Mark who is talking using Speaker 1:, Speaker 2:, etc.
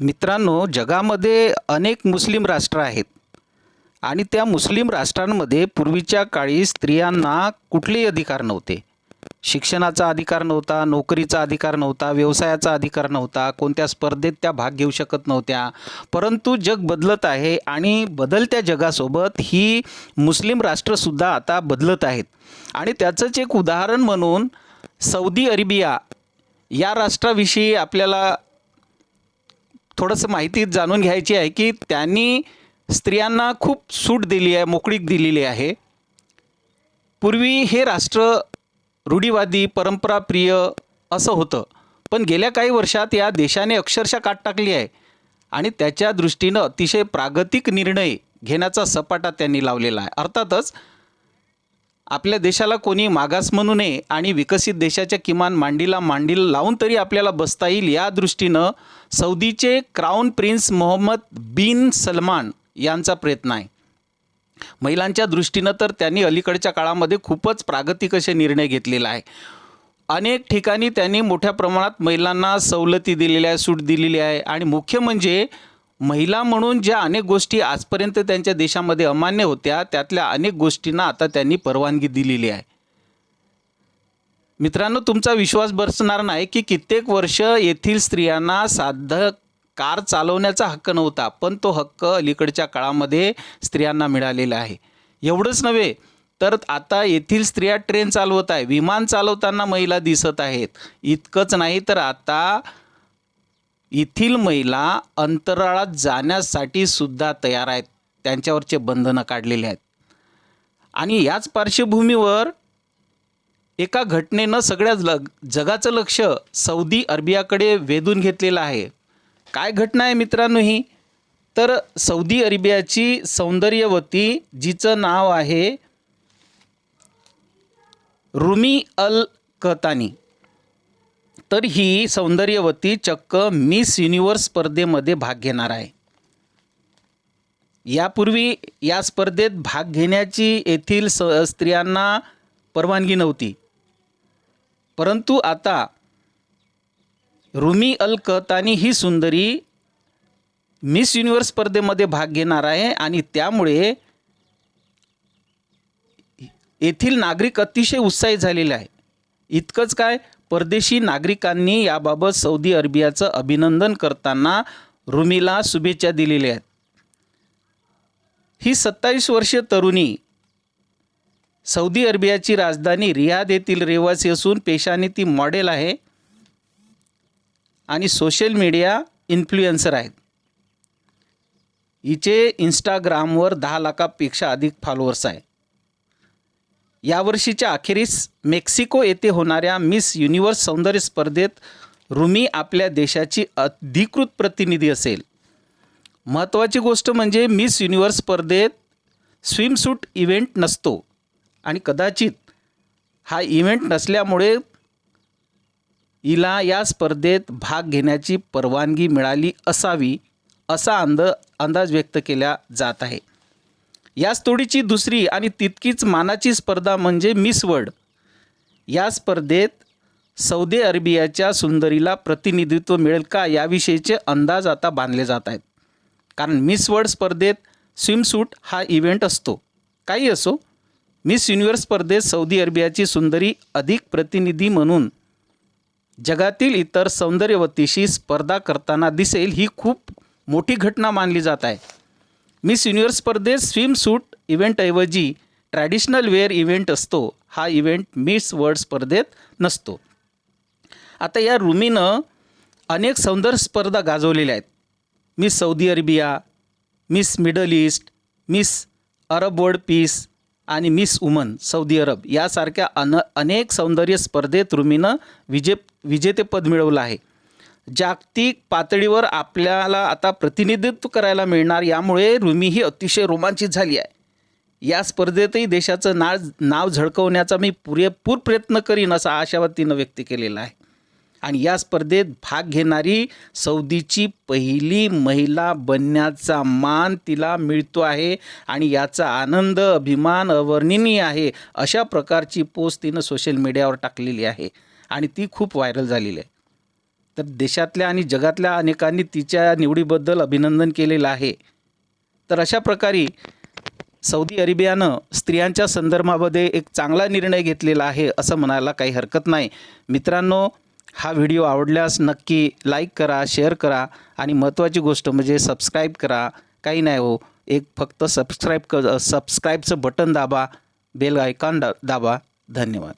Speaker 1: मित्रांनो जगामध्ये अनेक मुस्लिम राष्ट्र आहेत. आणि त्या मुस्लिम राष्ट्रांमध्ये पूर्वीच्या काळी स्त्रियांना कुठलेही अधिकार नव्हते. शिक्षणाचा अधिकार नव्हता नोकरीचा अधिकार नव्हता व्यवसायाचा अधिकार नव्हता कोणत्या स्पर्धेत त्या भाग घेऊ शकत नव्हत्या. परंतु जग बदलत आहे आणि बदलत्या जगासोबत ही मुस्लिम राष्ट्रसुद्धा आता बदलत आहेत. आणि त्याचंच एक उदाहरण म्हणून सौदी अरेबिया या राष्ट्राविषयी आपल्याला थोडंसं माहिती जाणून घ्यायची आहे की त्यांनी स्त्रियांना खूप सूट दिली आहे मोकळीक दिलेली आहे. पूर्वी हे राष्ट्र रूढीवादी परंपराप्रिय असं होतं. पण गेल्या काही वर्षात या देशाने अक्षरशः काट टाकली आहे आणि त्याच्या दृष्टीनं अतिशय प्रागतिक निर्णय घेण्याचा सपाटा त्यांनी लावलेला आहे. अर्थातच आपल्या देशाला कोणी मागास म्हणू नये आणि विकसित देशाच्या किमान मांडीला मांडीला लावून तरी आपल्याला बसता येईल या दृष्टीनं सौदीचे क्राऊन प्रिन्स मोहम्मद बिन सलमान यांचा प्रयत्न आहे. महिलांच्या दृष्टीनं तर त्यांनी अलीकडच्या काळामध्ये खूपच प्रागतिक असे निर्णय घेतलेला आहे. अनेक ठिकाणी त्यांनी मोठ्या प्रमाणात महिलांना सवलती दिलेल्या आहे सूट दिलेली आहे आणि मुख्य म्हणजे महिला म्हणून ज्या अनेक गोष्टी आजपर्यंत त्यांच्या देशामध्ये अमान्य होत्या त्यातल्या अनेक गोष्टींना आता त्यांनी परवानगी दिलेली आहे. मित्रांनो तुमचा विश्वास बसणार नाही की कित्येक वर्ष येथील स्त्रियांना साधं कार चालवण्याचा हक्क नव्हता पण तो हक्क अलीकडच्या काळामध्ये स्त्रियांना मिळालेला आहे. एवढंच नव्हे तर आता येथील स्त्रिया ट्रेन चालवत आहे विमान चालवताना महिला दिसत आहेत. इतकंच नाही तर आता येथील महिला अंतराळात जाण्यासाठी सुद्धा तयार आहेत. त्यांच्यावरचे बंधनं काढलेले आहेत. आणि याच पार्श्वभूमीवर एका घटनेनं सगळ्या लग जगाचं लक्ष सौदी अरेबियाकडे वेधून घेतलेलं आहे. काय घटना आहे मित्रांनो ही? तर सौदी अरेबियाची सौंदर्यवती जिचं नाव आहे रुमी अल कहतानी तर ही सौंदर्यवती चक्क मिस युनिवर्स स्पर्धेमध्ये भाग घेणार आहे. यापूर्वी या स्पर्धेत भाग घेण्याची येथील स स्त्रियांना परवानगी नव्हती. परंतु आता रुमी अलकत आणि ही सुंदरी मिस युनिवर्स स्पर्धेमध्ये भाग घेणार आहे आणि त्यामुळे येथील नागरिक अतिशय उत्साहित झालेले आहे. इतकंच काय? परदेशी नागरिकांनी याबाबत सौदी अरेबियाचं अभिनंदन करताना रुमीला शुभेच्छा दिलेल्या आहेत. ही सत्तावीस वर्षीय तरुणी सौदी अरेबियाची राजधानी रियाद येथील रहिवासी असून पेशाने ती मॉडेल आहे आणि सोशल मीडिया इन्फ्लुएन्सर आहेत. हिचे इंस्टाग्रामवर दहा लाखापेक्षा अधिक फॉलोअर्स आहे यावर्षीच्या अखेरीस मेक्सिको येथे होणाऱ्या मिस युनिव्हर्स सौंदर्य स्पर्धेत रुमी आपल्या देशाची अधिकृत प्रतिनिधी असेल. महत्त्वाची गोष्ट म्हणजे मिस युनिव्हर्स स्पर्धेत स्विमसूट इव्हेंट नसतो आणि कदाचित हा इव्हेंट नसल्यामुळे हिला या स्पर्धेत भाग घेण्याची परवानगी मिळाली असावी असा अंद अंदाज व्यक्त केला जात आहे. याच तोडीची दुसरी आणि तितकीच मानाची स्पर्धा म्हणजे मिस वर्ल्ड. या स्पर्धेत सौदी अरेबियाच्या सुंदरीला प्रतिनिधित्व मिळेल का याविषयीचे अंदाज आता बांधले जात आहेत. कारण मिस वर्ल्ड स्पर्धेत स्विमसूट हा इव्हेंट असतो. काही असो. मिस युनिव्हर्स स्पर्धेत सौदी अरेबियाची सुंदरी अधिक प्रतिनिधी म्हणून जगातील इतर सौंदर्यवतीशी स्पर्धा करताना दिसेल ही खूप मोठी घटना मानली जात आहे. मिस युनिवर्स स्पर्धेत स्विमसूट इव्हेंटऐवजी ट्रॅडिशनल वेअर इव्हेंट असतो. हा इव्हेंट मिस वर्ल्ड स्पर्धेत नसतो. आता या रुमीनं अनेक सौंदर्य स्पर्धा गाजवलेल्या आहेत. Miss Saudi Arabia Miss Middle East Miss Arab World Peace आणि मिस वुमन सौदी अरब यासारख्या अन अनेक सौंदर्य स्पर्धेत रुमीनं विजे विजेतेपद मिळवलं आहे. जागतिक पातळीवर आपल्याला आता प्रतिनिधित्व करायला मिळणार यामुळे रुमी ही अतिशय रोमांचित झाली आहे. या स्पर्धेतही देशाचं नाव नाव झळकवण्याचा मी पुरेपूर प्रयत्न करीन असा आशावाद तिनं व्यक्त केलेला आहे. आणि या स्पर्धेत भाग घेणारी सौदीची पहिली महिला बनण्याचा मान तिला मिळतो आहे आणि याचा आनंद अभिमान अवर्णनीय आहे अशा प्रकारची पोस्ट तिनं सोशल मीडियावर टाकलेली आहे. आणि ती खूप व्हायरल झालेली आहे. तर देशातल्या आणि जगातल्या अनेकांनी तिच्या निवडीबद्दल अभिनंदन केलेलं आहे. तर अशा प्रकारे सौदी अरेबियानं स्त्रियांच्या संदर्भामध्ये एक चांगला निर्णय घेतलेला आहे असं म्हणायला काही हरकत नाही. मित्रांनो हा व्हिडिओ आवडल्यास नक्की लाईक करा शेअर करा आणि महत्त्वाची गोष्ट म्हणजे सबस्क्राईब करा. काही नाही हो एक फक्त सबस्क्राईब क सबस्क्राईबचं बटन दाबा बेल आयकॉन दा दाबा. धन्यवाद.